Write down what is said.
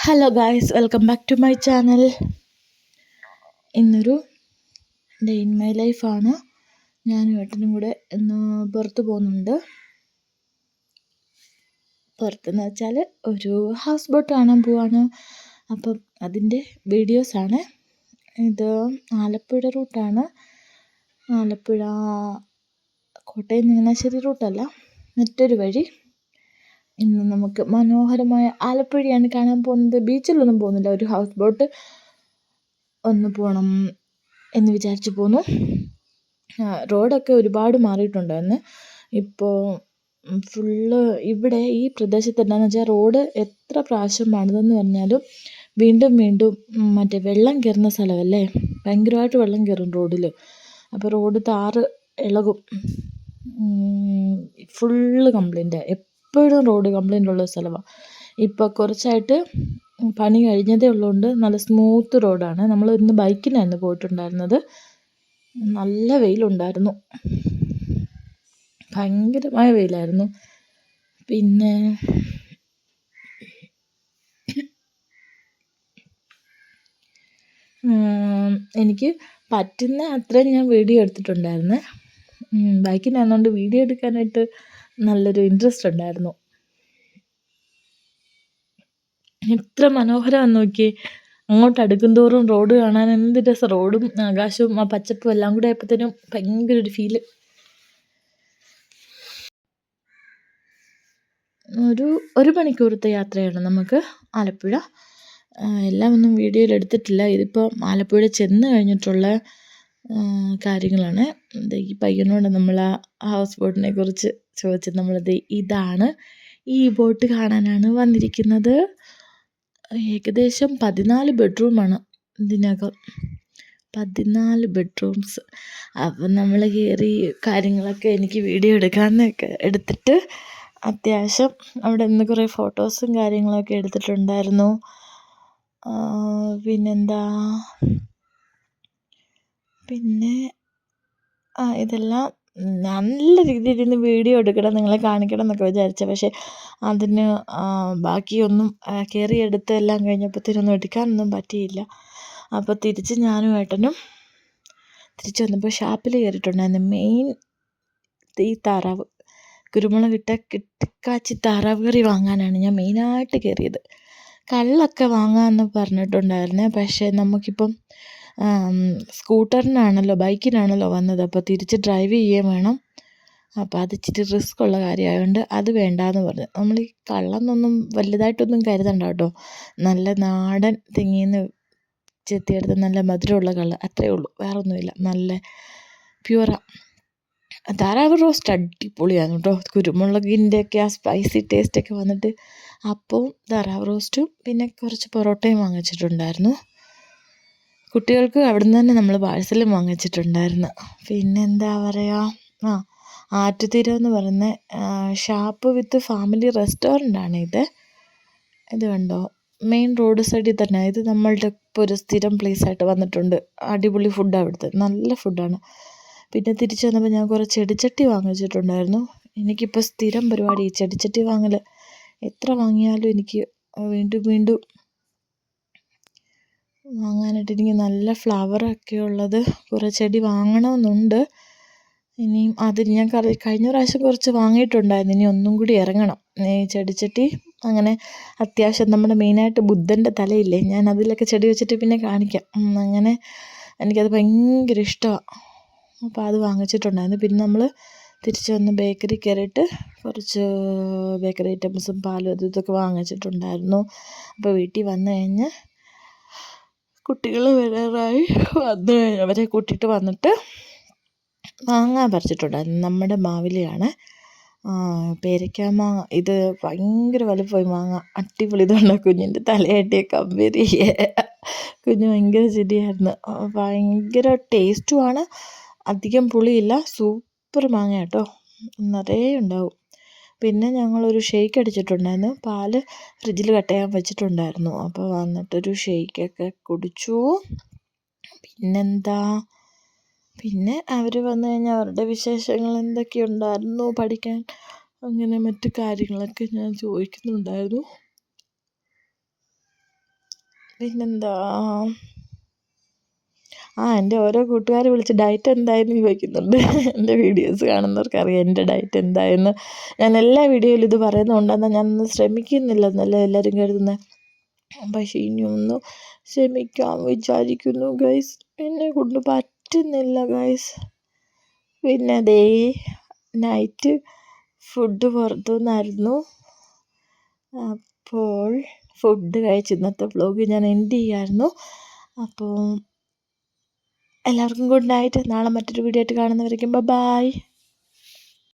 Hello guys welcome back to my channel ഇന്നൊരു day in my ലൈഫാണ് ഞാൻ ഏട്ടനും കൂടെ ഇന്ന് പുറത്ത് പോകുന്നുണ്ട്. പുറത്തെന്ന് വെച്ചാൽ ഒരു ഹൗസ് ബോട്ട് കാണാൻ പോവാണ്. അപ്പം അതിന്റെ വീഡിയോസാണ് ഇത് ആലപ്പുഴ റൂട്ടാണ് ആലപ്പുഴ കോട്ടയം ചങ്ങനാശ്ശേരി റൂട്ടല്ല മറ്റൊരു വഴി ഇന്ന് നമുക്ക് മനോഹരമായ ആലപ്പുഴയാണ് കാണാൻ പോകുന്നത്. ബീച്ചിലൊന്നും പോകുന്നില്ല. ഒരു ഹൗസ് ബോട്ട് ഒന്ന് പോകണം എന്ന് വിചാരിച്ചു പോന്നു. റോഡൊക്കെ ഒരുപാട് മാറിയിട്ടുണ്ടായിരുന്നു. ഇപ്പോൾ ഫുള്ള് ഇവിടെ ഈ പ്രദേശത്ത് എന്താണെന്ന് വെച്ചാൽ റോഡ് എത്ര പ്രാവശ്യം പണിതെന്ന് പറഞ്ഞാലും വീണ്ടും വീണ്ടും മറ്റേ വെള്ളം കയറുന്ന സ്ഥലമല്ലേ? ഭയങ്കരമായിട്ട് വെള്ളം കയറും റോഡിൽ അപ്പോൾ റോഡ് താറ് ഇളകും. ഫുള്ള് കംപ്ലൈന്റാണ് എപ്പോഴും റോഡ് കംപ്ലൈന്റ് ഉള്ള സ്ഥലമാണ് ഇപ്പോൾ കുറച്ചായിട്ട് പണി കഴിഞ്ഞതേ ഉള്ളതുകൊണ്ട് നല്ല സ്മൂത്ത് റോഡാണ് നമ്മൾ ഇന്ന് ബൈക്കിനായിരുന്നു പോയിട്ടുണ്ടായിരുന്നത്. നല്ല വെയിലുണ്ടായിരുന്നു. ഭയങ്കരമായ വെയിലായിരുന്നു. പിന്നെ എനിക്ക് പറ്റുന്ന അത്രയും ഞാൻ വീഡിയോ എടുത്തിട്ടുണ്ടായിരുന്നു. ബൈക്കിനായതുകൊണ്ട് വീഡിയോ എടുക്കാനായിട്ട് നല്ലൊരു ഇൻട്രസ്റ്റ് ഉണ്ടായിരുന്നു. എത്ര മനോഹരമാണ് നോക്കിയേ. അങ്ങോട്ട് അടുക്കും തോറും റോഡ് കാണാൻ എന്ത് രസം. റോഡും ആകാശവും ആ പച്ചപ്പും എല്ലാം കൂടെ ആയപ്പോഴത്തേനും ഭയങ്കര ഒരു ഫീൽ ഒരു ഒരു മണിക്കൂറത്തെ യാത്രയാണ് നമുക്ക് ആലപ്പുഴ. എല്ലാം ഒന്നും വീഡിയോയിൽ എടുത്തിട്ടില്ല. ഇതിപ്പോൾ ആലപ്പുഴ ചെന്ന് കഴിഞ്ഞിട്ടുള്ള കാര്യങ്ങളാണ്. ഈ പയ്യനോട് നമ്മൾ ആ ഹൗസ് ബോട്ടിനെ കുറിച്ച് ചോദിച്ചത് നമ്മളത് ഇതാണ്. ഈ ബോട്ട് കാണാനാണ് വന്നിരിക്കുന്നത്. ഏകദേശം പതിനാല് ബെഡ്റൂമാണ് ഇതിനകം. പതിനാല് ബെഡ്റൂംസ് അപ്പം നമ്മൾ കയറി കാര്യങ്ങളൊക്കെ എനിക്ക് വീഡിയോ എടുക്കാമെന്നൊക്കെ എടുത്തിട്ട് അത്യാവശ്യം അവിടെ നിന്ന് കുറേ ഫോട്ടോസും കാര്യങ്ങളൊക്കെ എടുത്തിട്ടുണ്ടായിരുന്നു. പിന്നെന്താ? പിന്നെ ഇതെല്ലാം നല്ല രീതിയിൽ ഇരുന്ന് വീഡിയോ എടുക്കണം നിങ്ങളെ കാണിക്കണം എന്നൊക്കെ വിചാരിച്ചു. പക്ഷേ അതിന് ബാക്കിയൊന്നും കയറിയെടുത്ത് എല്ലാം കഴിഞ്ഞപ്പോഴത്തേനൊന്നും എടുക്കാനൊന്നും പറ്റിയില്ല. അപ്പോൾ തിരിച്ച് ഞാനും ഏട്ടനും തിരിച്ച് വന്നപ്പോൾ ഷാപ്പിൽ കയറിയിട്ടുണ്ടായിരുന്നു മെയിൻ ഈ താറാവ് കുരുമുളക് ഇട്ട കിട്ടിക്കാച്ചി താറാവ് കറി വാങ്ങാനാണ് ഞാൻ മെയിനായിട്ട് കയറിയത് കള്ളൊക്കെ വാങ്ങാമെന്ന് പറഞ്ഞിട്ടുണ്ടായിരുന്നേ. പക്ഷേ നമുക്കിപ്പം സ്കൂട്ടറിനാണല്ലോ ബൈക്കിനാണല്ലോ വന്നത്. അപ്പോൾ തിരിച്ച് ഡ്രൈവ് ചെയ്യുകയും വേണം. അപ്പോൾ അത് ഇച്ചിരി റിസ്ക് ഉള്ള കാര്യമായതുകൊണ്ട് അത് വേണ്ടാന്ന് പറഞ്ഞു. നമ്മൾ ഈ കള്ളെന്നൊന്നും വലുതായിട്ടൊന്നും കരുതണ്ട കേട്ടോ. നല്ല നാടൻ തിങ്ങിന്ന് ചെത്തിയെടുത്ത നല്ല മധുരമുള്ള കള്ള് അത്രയേ ഉള്ളൂ. വേറൊന്നുമില്ല. നല്ല പ്യുവറാണ് താറാവ് റോസ്റ്റ് അടിപൊളിയാണ് കേട്ടോ. കുരുമുളകിന്റെയൊക്കെ ആ സ്പൈസി ടേസ്റ്റൊക്കെ വന്നിട്ട് അപ്പവും താറാവ് റോസ്റ്റും പിന്നെ കുറച്ച് പൊറോട്ടയും വാങ്ങിച്ചിട്ടുണ്ടായിരുന്നു. കുട്ടികൾക്ക് അവിടുന്ന് തന്നെ നമ്മൾ പാഴ്സലും വാങ്ങിച്ചിട്ടുണ്ടായിരുന്നു. പിന്നെ എന്താ പറയുക ആ ആറ്റുതീരം എന്ന് പറയുന്ന ഷാപ്പ് വിത്ത് ഫാമിലി റെസ്റ്റോറന്റാണ് ഇത്. ഇത് കണ്ടോ? മെയിൻ റോഡ് സൈഡിൽ തന്നെ. ഇത് നമ്മളുടെ ഇപ്പോൾ ഒരു സ്ഥിരം പ്ലേസായിട്ട് വന്നിട്ടുണ്ട്. അടിപൊളി ഫുഡാണ് അവിടുത്തെ. നല്ല ഫുഡാണ് പിന്നെ തിരിച്ചു വന്നപ്പോൾ ഞാൻ കുറച്ച് ചെടിച്ചട്ടി വാങ്ങിച്ചിട്ടുണ്ടായിരുന്നു. എനിക്കിപ്പോൾ സ്ഥിരം പരിപാടി ഈ ചെടിച്ചട്ടി വാങ്ങൽ എത്ര വാങ്ങിയാലും എനിക്ക് വീണ്ടും വീണ്ടും വാങ്ങാനായിട്ട് എനിക്ക് നല്ല ഫ്ലവറൊക്കെ ഉള്ളത്. കുറേ ചെടി വാങ്ങണമെന്നുണ്ട്. ഇനിയും അത് ഞാൻ കഴിഞ്ഞ പ്രാവശ്യം കുറച്ച് വാങ്ങിയിട്ടുണ്ടായിരുന്നു. ഇനി ഒന്നും കൂടി ഇറങ്ങണം. ഈ ചെടിച്ചട്ടി അങ്ങനെ അത്യാവശ്യം നമ്മുടെ മെയിനായിട്ട് ബുദ്ധന്റെ തലയില്ലേ? ഞാൻ അതിലൊക്കെ ചെടി വെച്ചിട്ട് പിന്നെ കാണിക്കാം. അങ്ങനെ എനിക്കത് ഭയങ്കര ഇഷ്ടമാണ് അപ്പോൾ അത് വാങ്ങിച്ചിട്ടുണ്ടായിരുന്നു. പിന്നെ നമ്മൾ തിരിച്ച് വന്ന് ബേക്കറി കയറിയിട്ട് കുറച്ച് ബേക്കറി ഐറ്റംസും പാലും അതും ഇതൊക്കെ വാങ്ങിച്ചിട്ടുണ്ടായിരുന്നു. അപ്പോൾ വീട്ടിൽ വന്നു കഴിഞ്ഞ് കുട്ടികൾ വരാറായി. വന്ന് അവരെ കൂട്ടിയിട്ട് വന്നിട്ട് മാങ്ങ പറിച്ചിട്ടുണ്ടായിരുന്നു. നമ്മുടെ മാവിലെയാണ്. പേരയ്ക്ക മാങ്ങ. ഇത് ഭയങ്കര വലുപ്പമായി മാങ്ങ. അടിപൊളി ഇതുണ്ട് കുഞ്ഞിന്റെ തലയാട്ടിയ കമ്പരി കുഞ്ഞ് ഭയങ്കര ചിരിയായിരുന്നു ഭയങ്കര ടേസ്റ്റുമാണ് അധികം പുളിയില്ല. സൂപ്പർ മാങ്ങ കേട്ടോ നിറയെ ഉണ്ടാവും. പിന്നെ ഞങ്ങളൊരു ഷേക്ക് അടിച്ചിട്ടുണ്ടായിരുന്നു. പാൽ ഫ്രിഡ്ജിൽ കട്ട് ചെയ്യാൻ വെച്ചിട്ടുണ്ടായിരുന്നു. അപ്പോൾ വന്നിട്ടൊരു ഷേക്കൊക്കെ കുടിച്ചു. പിന്നെന്താ? പിന്നെ അവർ വന്നു കഴിഞ്ഞാൽ അവരുടെ വിശേഷങ്ങൾ എന്തൊക്കെയുണ്ടായിരുന്നു? പഠിക്കാൻ അങ്ങനെ മറ്റു കാര്യങ്ങളൊക്കെ ഞാൻ ചോദിക്കുന്നുണ്ടായിരുന്നു. പിന്നെന്താ? ആ എന്റെ ഓരോ കൂട്ടുകാർ വിളിച്ച് ഡയറ്റ് എന്തായെന്ന് ചോദിക്കുന്നുണ്ട്. എന്റെ വീഡിയോസ് കാണുന്നവർക്കറിയാം എന്റെ ഡയറ്റ് എന്തായെന്ന്? ഞാൻ എല്ലാ വീഡിയോയിലും ഇത് പറയുന്നുണ്ടെന്നാൽ ഞാനൊന്നും ശ്രമിക്കുന്നില്ല എന്നല്ല എല്ലാവരും കരുതുന്നത് പക്ഷേ ഇനി ഒന്ന് ശ്രമിക്കാം വിചാരിക്കുന്നു ഗൈസ് എന്നെ കൊണ്ട് പറ്റുന്നില്ല ഗൈസ് പിന്നെ അതേ നൈറ്റ് ഫുഡ് പുറത്തുനിന്നായിരുന്നു അപ്പോൾ ഫുഡ് കഴിച്ച് ഇന്നത്തെ വ്ളോഗ് ഞാൻ എൻഡ് ചെയ്യായിരുന്നു. അപ്പോൾ എല്ലാവർക്കും ഗുഡ് നൈറ്റ് നാളെ മറ്റൊരു വീഡിയോ ആയിട്ട് കാണുന്നവരേക്കും ബൈ